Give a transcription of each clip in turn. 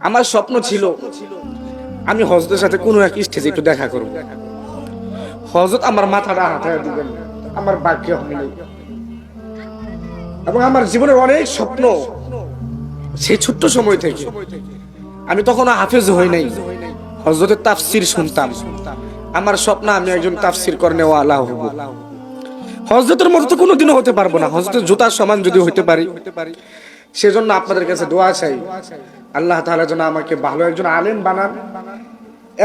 আমার স্বপ্ন ছিল আমি হজরতের সাথে কোনো এক স্টেজে একটু দেখা করব। হজরত আমার মাথাটা হাতে দিবেন আমার ভাগ্য হয়নি এবং আমার জীবনের অনেক স্বপ্ন সেই ছোট্ট সময় থেকে আমি তখনও হাফেজ হই নাই। হজরতের তাফসির শুনতাম। আমার স্বপ্ন আমি একজন তাফসির করনে ওয়ালা হব। হজরতের মতো তো কোনোদিনও হতে পারব না। হজরতের জুতার সমান যদি হইতে পারি। সেজন্য আপনাদের কাছে দোয়া চাই। আল্লাহ তাআলা যেন আমাকে ভালো একজন আলেম বানান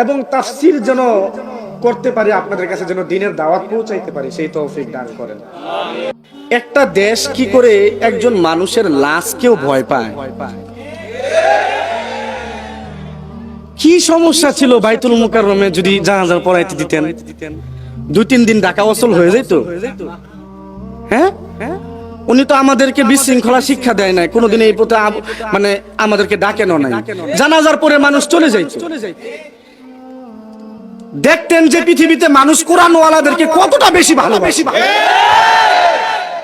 এবং তাফসির যেন করতে পারি, আপনাদের কাছে যেন দিনের দাওয়াত পৌঁছাইতে পারি, সেই তৌফিক দান করেন। একটা দেশ কি করে একজন মানুষের লাশকেও ভয় পায়? কি সমস্যা ছিল বাইতুল মুকাররমে যদি জাহাজার পড়াইতে দিতেন? দুই তিন দিন ঢাকা অচল হয়ে যেত হ্যাঁ? উনি তো আমাদেরকে বিশৃঙ্খলা শিক্ষা দেয় নাই কোনোদিন এই পথে মানে আমাদেরকে ডাকেনও নাই। জানাজার পরে মানুষ চলে যাইত দেখতেন যে পৃথিবীতে মানুষ কোরআনওয়ালাদেরকে কতটা বেশি ভালোবাসে।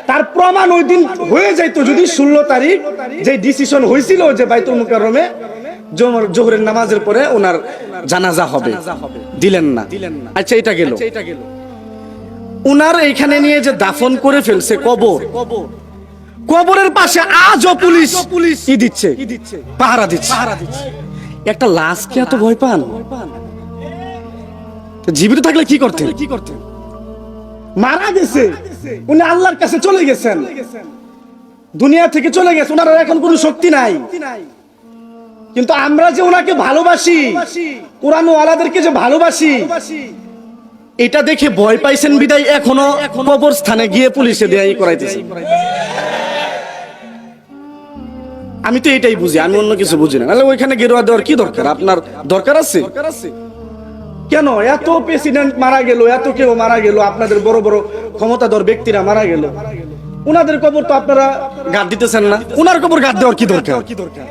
তার প্রমাণ ওই দিন হয়ে যাইতো যদি ষোলো তারিখ যে ডিসিশন হয়েছিল যে বাইতুল মুকাররমে জোহর- জোহরের নামাজের পরে ওনার জানাজা হবে। দিলেন না। আচ্ছা এটা গেল। উনার এইখানে নিয়ে যে দাফন করে ফেলছে কবর কবরের পাশে আজও পুলিশ পুলিশ কি দিচ্ছে পাহারা দিচ্ছে। একটা লাশ লাশকে এত ভয় পান? জীবিত থাকলে কি করতেন? কি করতেন মারা গেছে। উনি আল্লাহর কাছে চলে গেছেন। দুনিয়া থেকে চলে গেছে। ওনার এখন কোনো শক্তি নাই। কিন্তু আমরা যে ওনাকে ভালোবাসি কোরআন ওয়ালাদেরকে যে ভালোবাসি। এটা দেখে ভয় পাইছেন বিদায়, এখনও কবর স্থানে গিয়ে পুলিশে দেয়াই করাইতেছে আমি তো এটাই বুঝি, আমি অন্য কিছু বুঝি না। নাহলে ওইখানে গেরুয়া দেওয়ার কি দরকার? আপনার দরকার আছে? কেন? এত প্রেসিডেন্ট মারা গেল, এত কেউ মারা গেল, আপনাদের বড় বড় ক্ষমতাধর ব্যক্তিরা মারা গেল। উনাদের কবর তো আপনারা গাদ দিতেছেন না। উনার কবর গাদ দেওয়ার কি দরকার কি দরকার?